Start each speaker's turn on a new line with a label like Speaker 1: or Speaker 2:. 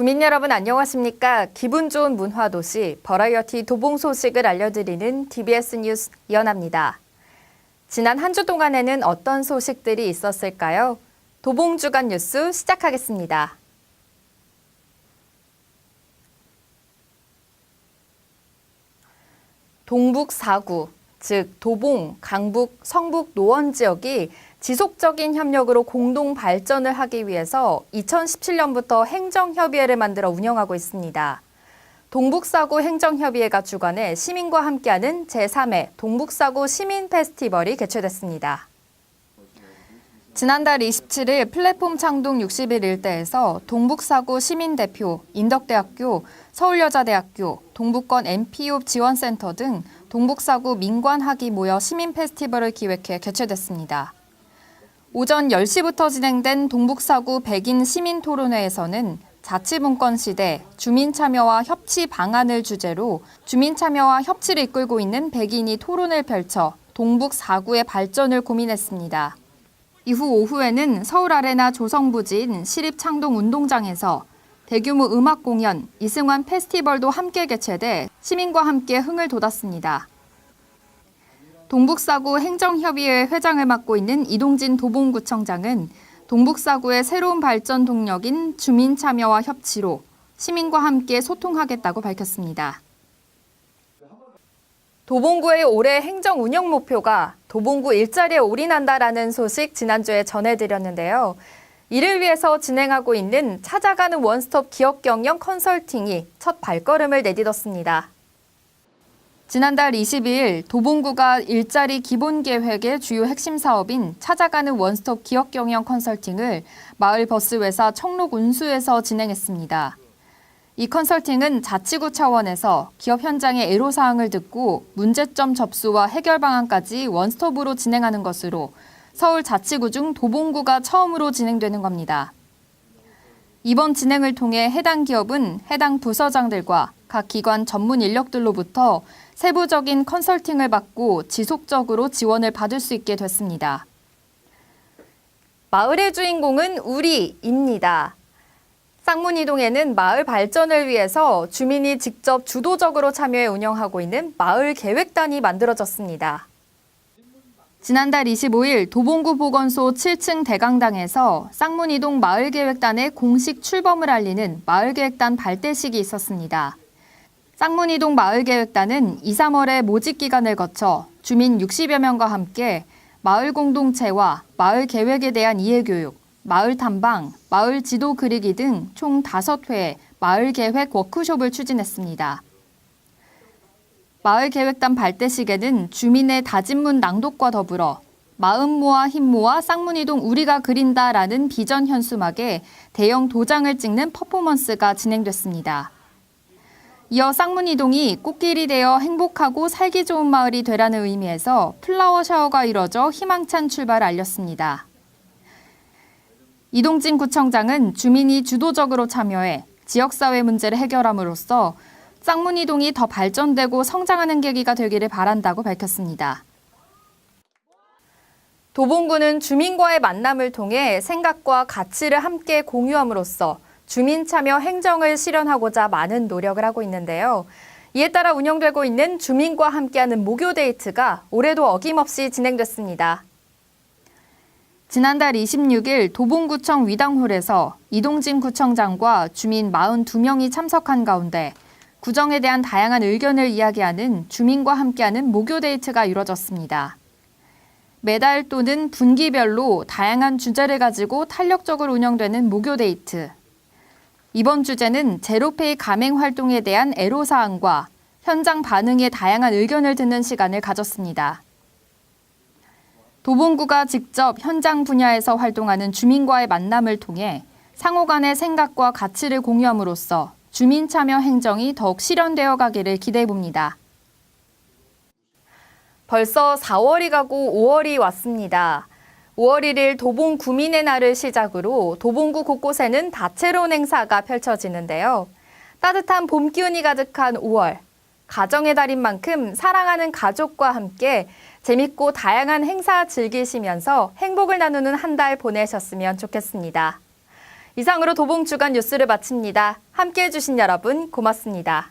Speaker 1: 구민 여러분 안녕하십니까? 기분 좋은 문화 도시 버라이어티 도봉 소식을 알려드리는 TBS 뉴스 이연아입니다. 지난 한 주 동안에는 어떤 소식들이 있었을까요? 도봉 주간 뉴스 시작하겠습니다. 동북 4구, 즉 도봉, 강북, 성북 노원 지역이 지속적인 협력으로 공동 발전을 하기 위해서 2017년부터 행정협의회를 만들어 운영하고 있습니다. 동북사구 행정협의회가 주관해 시민과 함께하는 제3회 동북사구 시민 페스티벌이 개최됐습니다. 지난달 27일 플랫폼 창동 60일 일대에서 동북사구 시민대표, 인덕대학교, 서울여자대학교, 동북권 MPO 지원센터 등 동북사구 민관학이 모여 시민 페스티벌을 기획해 개최됐습니다. 오전 10시부터 진행된 동북사구 백인 시민 토론회에서는 자치분권 시대 주민 참여와 협치 방안을 주제로 주민 참여와 협치를 이끌고 있는 백인이 토론을 펼쳐 동북 4구의 발전을 고민했습니다. 이후 오후에는 서울 아레나 조성부진 시립창동 운동장에서 대규모 음악 공연, 이승환 페스티벌도 함께 개최돼 시민과 함께 흥을 돋았습니다. 동북사구 행정협의회 회장을 맡고 있는 이동진 도봉구청장은 동북사구의 새로운 발전 동력인 주민 참여와 협치로 시민과 함께 소통하겠다고 밝혔습니다. 도봉구의 올해 행정 운영 목표가 도봉구 일자리에 올인한다라는 소식 지난주에 전해드렸는데요. 이를 위해서 진행하고 있는 찾아가는 원스톱 기업 경영 컨설팅이 첫 발걸음을 내딛었습니다. 지난달 22일 도봉구가 일자리 기본 계획의 주요 핵심 사업인 찾아가는 원스톱 기업 경영 컨설팅을 마을 버스 회사 청록 운수에서 진행했습니다. 이 컨설팅은 자치구 차원에서 기업 현장의 애로 사항을 듣고 문제점 접수와 해결 방안까지 원스톱으로 진행하는 것으로 서울 자치구 중 도봉구가 처음으로 진행되는 겁니다. 이번 진행을 통해 해당 기업은 해당 부서장들과 각 기관 전문 인력들로부터 세부적인 컨설팅을 받고 지속적으로 지원을 받을 수 있게 됐습니다. 마을의 주인공은 우리입니다. 쌍문이동에는 마을 발전을 위해서 주민이 직접 주도적으로 참여해 운영하고 있는 마을 계획단이 만들어졌습니다. 지난달 25일 도봉구 보건소 7층 대강당에서 쌍문이동 마을계획단의 공식 출범을 알리는 마을계획단 발대식이 있었습니다. 쌍문이동 마을계획단은 2, 3월에 모집 기간을 거쳐 주민 60여 명과 함께 마을 공동체와 마을 계획에 대한 이해교육, 마을 탐방, 마을 지도 그리기 등 총 5회의 마을 계획 워크숍을 추진했습니다. 마을 계획단 발대식에는 주민의 다짐문 낭독과 더불어 마음 모아 힘 모아 쌍문이동 우리가 그린다라는 비전 현수막에 대형 도장을 찍는 퍼포먼스가 진행됐습니다. 이어 쌍문이동이 꽃길이 되어 행복하고 살기 좋은 마을이 되라는 의미에서 플라워 샤워가 이뤄져 희망찬 출발을 알렸습니다. 이동진 구청장은 주민이 주도적으로 참여해 지역사회 문제를 해결함으로써 쌍문이동이 더 발전되고 성장하는 계기가 되기를 바란다고 밝혔습니다. 도봉구는 주민과의 만남을 통해 생각과 가치를 함께 공유함으로써 주민 참여 행정을 실현하고자 많은 노력을 하고 있는데요. 이에 따라 운영되고 있는 주민과 함께하는 목요 데이트가 올해도 어김없이 진행됐습니다. 지난달 26일 도봉구청 위당홀에서 이동진 구청장과 주민 42명이 참석한 가운데 구정에 대한 다양한 의견을 이야기하는 주민과 함께하는 목요 데이트가 이뤄졌습니다. 매달 또는 분기별로 다양한 주제를 가지고 탄력적으로 운영되는 목요 데이트. 이번 주제는 제로페이 가맹 활동에 대한 애로사항과 현장 반응에 다양한 의견을 듣는 시간을 가졌습니다. 도봉구가 직접 현장 분야에서 활동하는 주민과의 만남을 통해 상호 간의 생각과 가치를 공유함으로써 주민 참여 행정이 더욱 실현되어 가기를 기대해 봅니다. 벌써 4월이 가고 5월이 왔습니다. 5월 1일 도봉 구민의 날을 시작으로 도봉구 곳곳에는 다채로운 행사가 펼쳐지는데요. 따뜻한 봄 기운이 가득한 5월. 가정의 달인 만큼 사랑하는 가족과 함께 재밌고 다양한 행사 즐기시면서 행복을 나누는 한 달 보내셨으면 좋겠습니다. 이상으로 도봉 주간 뉴스를 마칩니다. 함께 해주신 여러분 고맙습니다.